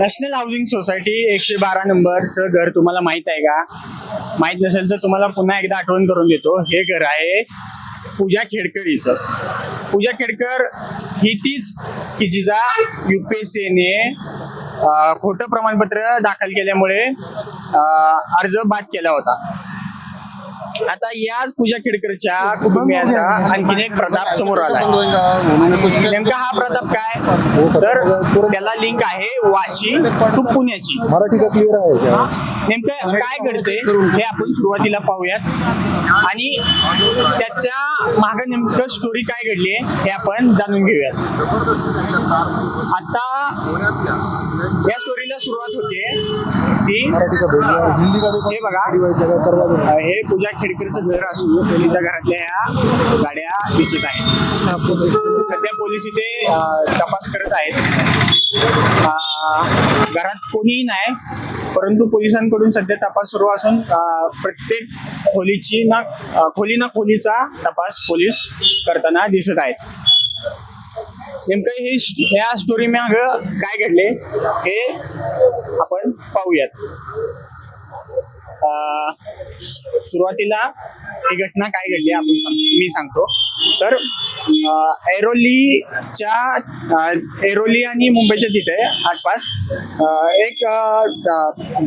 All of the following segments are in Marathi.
नॅशनल हाऊसिंग सोसायटी एकशे बारा नंबरचं घर तुम्हाला माहीत आहे का? माहीत नसेल तर तुम्हाला पुन्हा एकदा आठवण करून देतो. हे घर आहे पूजा खेडकरीचं. पूजा खेडकर ही तीच की जिजा युपीएससीने खोटं प्रमाणपत्र दाखल केल्यामुळे अर्ज बाद केला होता. आता याच पूजा खेडकरच्या कुटुंबियाचा आणखीन एक प्रताप समोर आला नेमका हा प्रताप काय? तर त्याला लिंक आहे वाशी टू पुण्याची. मराठी का क्लिअर आहे का? नेमकं काय घडते हे आपण सुरुवातीला पाहूयात. आणि त्याच्या माग नेमकं स्टोरी काय घडली हे आपण जाणून घेऊयात. आता या स्टोरीला सुरुवात होते हे बघा. हे पूजा खेडकरचं घर असून पोलिसच्या घरातल्या ह्या गाड्या दिसत आहेत. सध्या पोलीस इथे तपास करत आहेत. घरात कोणीही नाही परंतु पोलिसांकडून सध्या तपास सुरू असून प्रत्येक खोलीची ना खोली ना खोलीचा तपास पोलीस करताना दिसत आहेत. नेमकं हे ह्या स्टोरी माग काय घडले हे आपण पाहूयात. सुरुवातीला ही घटना काय घडली आपण सांग मी सांगतो. तर एरोलीच्या एरोली आणि मुंबईच्या तिथे आसपास एक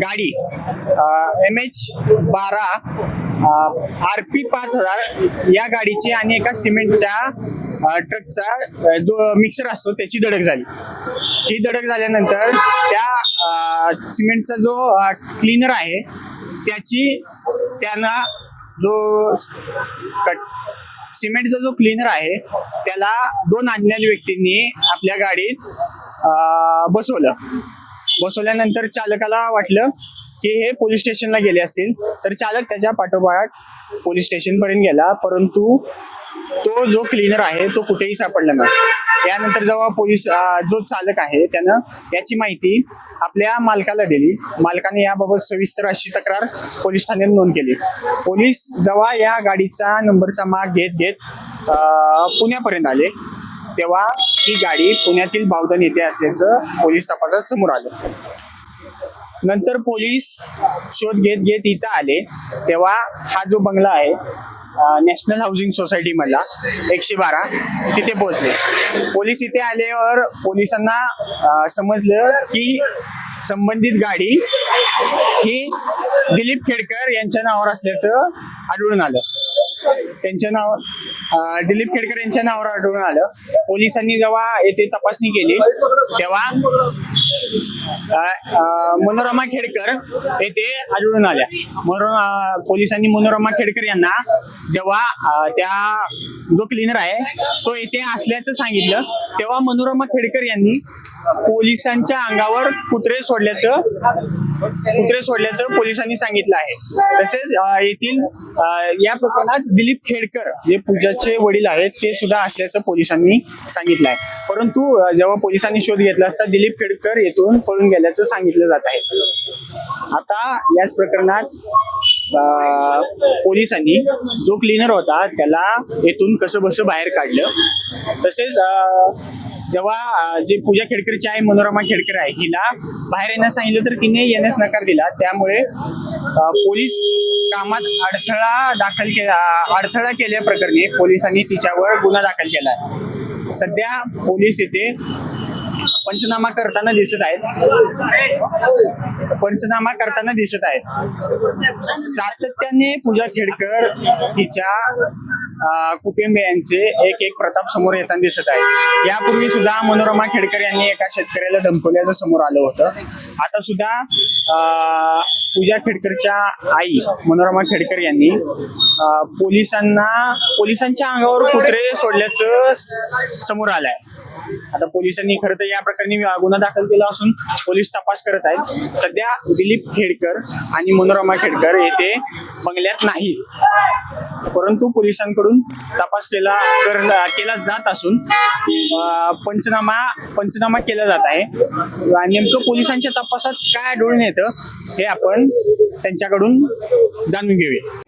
गाडी एम एच बारा आर पी पाच हजार या गाडीची आणि एका सिमेंटच्या ट्रकचा जो मिक्सर असतो त्याची धडक झाली. ही धडक झाल्यानंतर त्या सिमेंटचा जो क्लीनर आहे त्याची त्यांना जो कट सिमेंटचा जो क्लीनर आहे त्याला दोन अज्ञात व्यक्तींनी आपल्या गाडीत बसवलं. बसवल्यानंतर चालकाला वाटलं की हे पोलीस स्टेशनला गेले असतील तर चालक त्याच्या पाठोपाठ पोलीस स्टेशनपर्यंत गेला परंतु तो जो क्लीनर आहे तो कुठेही सापडला नाही. यानंतर जेव्हा पोलीस जो चालक आहे त्यानं याची माहिती आपल्या मालकाला दिली. मालकाने याबाबत सविस्तर अशी तक्रार पोलीस ठाण्यात नोंद केली. पोलीस जेव्हा या गाडीचा नंबरचा माग घेत घेत पुण्यापर्यंत आले तेव्हा ही गाडी पुण्यातील बावधन येथे असल्याचं पोलीस तपासात समोर आलं. नंतर पोलीस शोध घेत घेत इथं आले. तेव्हा हा जो बंगला आहे नॅशनल हाऊसिंग सोसायटी मधला एकशे बारा तिथे पोहोचले. पोलीस इथे आल्यावर पोलिसांना समजलं की संबंधित गाडी ही दिलीप खेडकर यांच्या नावावर असल्याचं आढळून आलं. त्यांच्या नाव दिलीप खेडकर यांच्या नावावर आढळून आलं. पोलिसांनी जेव्हा येथे तपासणी केली तेव्हा मनोरमा खेडकर येथे आढळून आल्या. म्हणून पोलिसांनी मनोरमा खेडकर यांना जेव्हा त्या जो क्लीनर आहे तो येथे असल्याचं सांगितलं तेव्हा मनोरमा खेडकर यांनी पोलिसांच्या अंगावर कुत्रे सोडल्याचं कुत्रे सोडल्याचं पोलिसांनी सांगितलं आहे. तसेच येथील या प्रकरणात दिलीप खेडकर जे पूजाचे वडील आहेत ते सुद्धा असल्याचं पोलिसांनी सांगितलं आहे. परंतु जेव्हा पोलिसांनी शोध घेतला असता दिलीप खेडकर येथून पळून गेल्याचं सांगितलं जात आहे. आता याच प्रकरणात पोलिसांनी जो क्लीनर होता त्याला येथून कसं बसं बाहेर काढलं. तसेच जेव्हा जे पूजा खेडकरची आहे मनोरमा खेडकर आहे हिला बाहेर येण्यास सांगितलं तर तिने येण्यास नकार दिला. त्यामुळे पोलीस कामात अडथळा दाखल केला अडथळा केल्याप्रकरणी पोलिसांनी तिच्यावर गुन्हा दाखल केला आहे सध्या पोलीस येथे पंचनामा करताना दिसत आहेत. पंचनामा करताना दिसत आहेत. सातत्याने पूजा खेडकर हिच्या कुटुंबियांचे एक एक प्रताप समोर येताना दिसत आहे यापूर्वी सुद्धा मनोरमा खेडकर यांनी एका शेतकऱ्याला धमकवल्याचं समोर आलं होतं. आता सुद्धा पूजा खेडकरच्या आई मनोरमा खेडकर यांनी पोलिसांना पोलिसांच्या अंगावर कुत्रे सोडल्याचं समोर आलंय. आता पोलिसांनी खरं तर या प्रकरणी गुन्हा दाखल केला असून पोलीस तपास करत आहेत. सध्या दिलीप खेडकर आणि मनोरमा खेडकर येथे बंगल्यात नाही. परंतु पोलिसांकडून तपास केला केला जात असून पंचनामा पंचनामा केला जात आहे. आणि नेमकं पोलिसांच्या तपासात काय आढळून येतं हे आपण त्यांच्याकडून जाणून घेऊया.